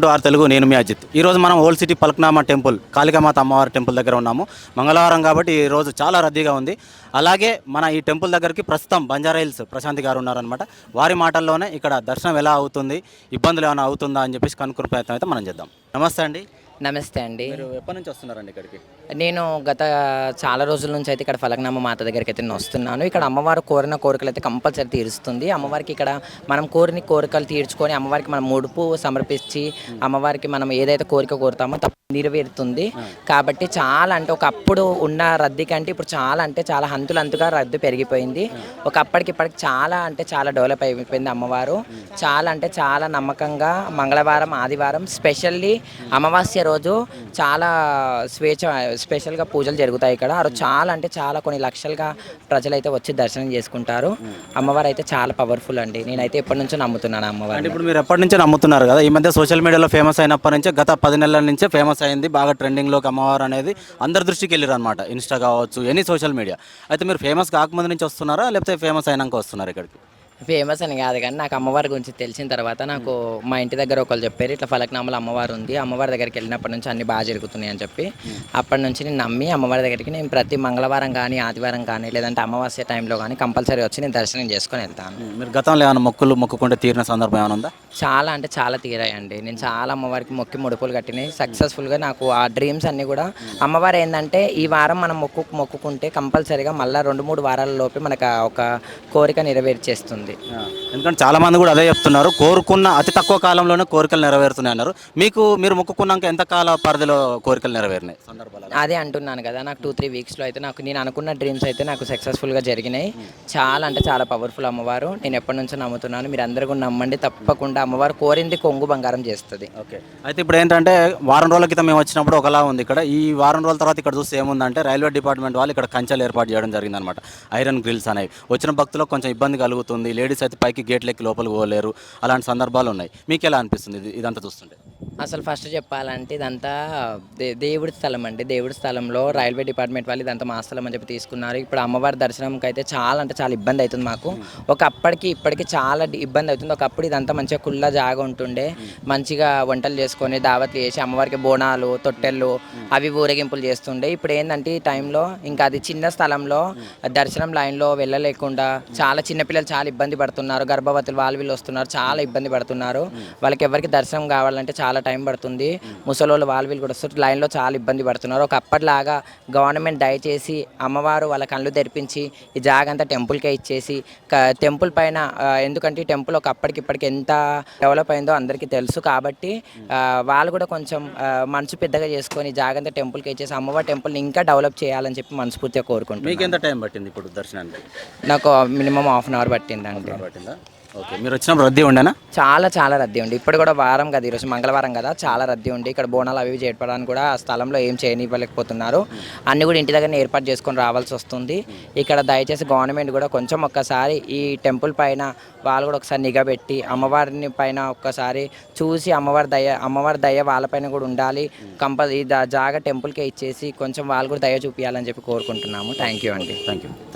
To are Telugu నేను మీ అజిత్. ఈ రోజు మనం old city Falaknuma temple Kalikamata అమ్మవారి టెంపుల్ దగ్గర ఉన్నాము. మంగళవారం కాబట్టి ఈ రోజు చాలా రద్దీగా ఉంది. అలాగే మన ఈ టెంపుల్ దగ్గరికి ప్రస్తుతం బంజారా హిల్స్ ప్రశాంతి గారు ఉన్నారనమాట వారి మాటల్లోనే ఇక్కడ దర్శనం ఎలా అవుతుంది ఇబ్బందులు ఏమైనా అవుతుందా అని చెప్పేసి కనుక్కునే ప్రయత్నం అయితే మనం చేద్దాం. నమస్తే అండి. నమస్తే అండి. మీరు ఎప్పటి నుంచి వస్తున్నారండి ఇక్కడికి? నేను గత చాలా రోజుల నుంచి అయితే ఇక్కడ ఫలక్నామ మాత దగ్గరికి అయితే నేను వస్తున్నాను. ఇక్కడ అమ్మవారు కోరిన కోరికలు అయితే కంపల్సరీ తీరుస్తుంది. అమ్మవారికి ఇక్కడ మనం కోరిన కోరికలు తీర్చుకొని అమ్మవారికి మనం ముడుపు సమర్పించి అమ్మవారికి మనం ఏదైతే కోరిక కోరుతామో తప్ప నెరవేరుతుంది. కాబట్టి చాలా అంటే ఒకప్పుడు ఉన్న రద్దీ కంటే ఇప్పుడు చాలా అంటే చాలా హంతులంతుగా రద్దీ పెరిగిపోయింది. ఒకప్పటికి ఇప్పటికి చాలా అంటే చాలా డెవలప్ అయిపోయింది అమ్మవారు. చాలా అంటే చాలా నమ్మకంగా మంగళవారం ఆదివారం స్పెషల్లీ అమావాస్య రోజు చాలా స్వేచ్ఛ స్పెషల్గా పూజలు జరుగుతాయి ఇక్కడ. ఆ రోజు చాలా అంటే చాలా కొన్ని లక్షలుగా ప్రజలైతే వచ్చి దర్శనం చేసుకుంటారు. అమ్మవారు అయితే చాలా పవర్ఫుల్ అండి. నేనైతే ఎప్పటి నుంచో నమ్ముతున్నాను అమ్మవారు ఇప్పుడు మీరు ఎప్పటి నుంచో నమ్ముతున్నారు కదా? ఈ మధ్య సోషల్ మీడియాలో ఫేమస్ అయినప్పటి నుంచే గత పది నెలల నుంచే ఫేమస్ అయింది బాగా ట్రెండింగ్లోకి అమ్మవారు అనేది అందరి దృష్టికి వెళ్ళారు అనమాట ఇన్స్టా కావచ్చు ఎనీ సోషల్ మీడియా. అయితే మీరు ఫేమస్ కాకముందు నుంచి వస్తున్నారా లేకపోతే ఫేమస్ అయినాక వస్తున్నారు ఇక్కడికి? ఫేమస్ అని కాదు కానీ నాకు అమ్మవారి గురించి తెలిసిన తర్వాత నాకు మా ఇంటి దగ్గర ఒకళ్ళు చెప్పారు ఇట్లా ఫలక్నామల అమ్మవారు ఉంది అమ్మవారి దగ్గరికి వెళ్ళినప్పటి నుంచి అన్ని బాగా జరుగుతున్నాయి అని చెప్పి. అప్పటి నుంచి నేను నమ్మి అమ్మవారి దగ్గరికి నేను ప్రతి మంగళవారం కానీ ఆదివారం కానీ లేదంటే అమావాస్య టైంలో కానీ కంపల్సరీ వచ్చి నేను దర్శనం చేసుకొని వెళ్తాను. మీరు గతంలో ఏమైనా మొక్కులు మొక్కుకుంటే తీరిన సందర్భం ఏమైనా ఉందా? చాలా అంటే చాలా తీరాయండి. నేను చాలా అమ్మవారికి మొక్కి ముడుపులు కట్టినాయి. సక్సెస్ఫుల్గా నాకు ఆ డ్రీమ్స్ అన్నీ కూడా అమ్మవారు ఏంటంటే ఈ వారం మనం మొక్కు మొక్కుకుంటే కంపల్సరీగా మళ్ళీ రెండు మూడు వారాల లోపే మనకు ఒక కోరిక నెరవేర్చేస్తుంది. ఎందుకంటే చాలా మంది కూడా అదే చెప్తున్నారు కోరుకున్న అతి తక్కువ కాలంలోనే కోరికలు నెరవేరుతున్నాయి అన్నారు. మీకు మీరు మొక్కుకున్నాక ఎంత కాల పరిధిలో కోరికలు నెరవేరినాయి సందర్భాలు అదే అంటున్నాను కదా నాకు టూ త్రీ వీక్స్లో అయితే నాకు నేను అనుకున్న డ్రీమ్స్ అయితే నాకు సక్సెస్ఫుల్గా జరిగినాయి. చాలా అంటే చాలా పవర్ఫుల్ అమ్మవారు. నేను ఎప్పటి నుంచో నమ్ముతున్నాను మీరు అందరూ కూడా నమ్మండి. తప్పకుండా అమ్మవారు కోరింది కొంగు బంగారం చేస్తుంది. ఓకే. అయితే ఇప్పుడు ఏంటంటే వారం రోజుల క్రితం మేము వచ్చినప్పుడు ఒకలా ఉంది ఇక్కడ. ఈ వారం రోజుల తర్వాత ఇక్కడ చూస్తే ఏముందంటే రైల్వే డిపార్ట్మెంట్ వాళ్ళు ఇక్కడ కంచెలు ఏర్పాటు చేయడం జరిగిందనమాట ఐరన్ గ్రిల్స్ అనేవి. వచ్చిన భక్తులకు కొంచెం ఇబ్బంది కలుగుతుంది లేడీస్ అయితే పైకి గేట్లెక్కి లోపలికి పోలేరు. అలాంటి సందర్భాలు ఉన్నాయి. మీకు ఎలా అనిపిస్తుంది ఇది ఇదంతా చూస్తుంటే? అసలు ఫస్ట్ చెప్పాలంటే ఇదంతా దే దేవుడి స్థలం అండి. దేవుడి స్థలంలో రైల్వే డిపార్ట్మెంట్ వాళ్ళు ఇదంతా మా స్థలం అని చెప్పి తీసుకున్నారు. ఇప్పుడు అమ్మవారి దర్శనంకి అయితే చాలా అంటే చాలా ఇబ్బంది అవుతుంది మాకు. ఒకప్పటికి ఇప్పటికి చాలా ఇబ్బంది అవుతుంది. ఒకప్పుడు ఇదంతా మంచిగా కుళ్ళ జాగా ఉంటుండే. మంచిగా వంటలు చేసుకొని దావత్లు చేసి అమ్మవారికి బోనాలు తొట్టెళ్ళు అవి ఊరేగింపులు చేస్తుండే. ఇప్పుడు ఏంటంటే ఈ టైంలో ఇంకా అది చిన్న స్థలంలో దర్శనం లైన్లో వెళ్ళలేకుండా చాలా చిన్నపిల్లలు చాలా ఇబ్బంది పడుతున్నారు. గర్భవతులు వాళ్ళు వీళ్ళు వస్తున్నారు. చాలా ఇబ్బంది పడుతున్నారు. వాళ్ళకి ఎవరికి దర్శనం కావాలంటే చాలా టైం పడుతుంది. ముసలోళ్ళు వాళ్ళు వీళ్ళు కూడా వస్తారు. లైన్లో చాలా ఇబ్బంది పడుతున్నారు. ఒక అప్పటిలాగా గవర్నమెంట్ దయచేసి అమ్మవారు వాళ్ళ కళ్ళు తెరిపించి ఈ జాగంతా టెంపుల్కే ఇచ్చేసి టెంపుల్ పైన ఎందుకంటే ఈ టెంపుల్ ఒక అప్పటికి ఇప్పటికి ఎంత డెవలప్ అయిందో అందరికీ తెలుసు కాబట్టి వాళ్ళు కూడా కొంచెం మనసు పెద్దగా చేసుకొని జాగంతా టెంపుల్కి ఇచ్చేసి అమ్మవారి టెంపుల్ని ఇంకా డెవలప్ చేయాలని చెప్పి మనస్ఫూర్తిగా కోరుకుంటున్నాను. మీకు ఎంత టైం పట్టింది ఇప్పుడు దర్శనానికి? నాకు మినిమం హాఫ్ అన్ అవర్ పట్టిందండి. పట్టిందా? ఓకే మీరు వచ్చినప్పుడు రద్దీ ఉండేనా? చాలా చాలా రద్దీ ఉంది ఇప్పుడు కూడా వారం కదా ఈరోజు మంగళవారం కదా చాలా రద్దీ ఉంది ఇక్కడ బోనాలు అవి చేయడానికి కూడా ఆ స్థలంలో ఏం చేయనివ్వలేకపోతున్నారు. అన్ని కూడా ఇంటి దగ్గర ఏర్పాటు చేసుకొని రావాల్సి వస్తుంది. ఇక్కడ దయచేసి గవర్నమెంట్ కూడా కొంచెం ఒక్కసారి ఈ టెంపుల్ పైన వాళ్ళు కూడా ఒకసారి నిఘా పెట్టి అమ్మవారిని పైన ఒక్కసారి చూసి అమ్మవారి దయ అమ్మవారి దయ వాళ్ళపైన కూడా ఉండాలి. కంపల్ ఈ దా- జాగా టెంపుల్కే ఇచ్చేసి కొంచెం వాళ్ళు కూడా దయ చూపించాలని చెప్పి కోరుకుంటున్నాము. థ్యాంక్ యూ అండి. Thank you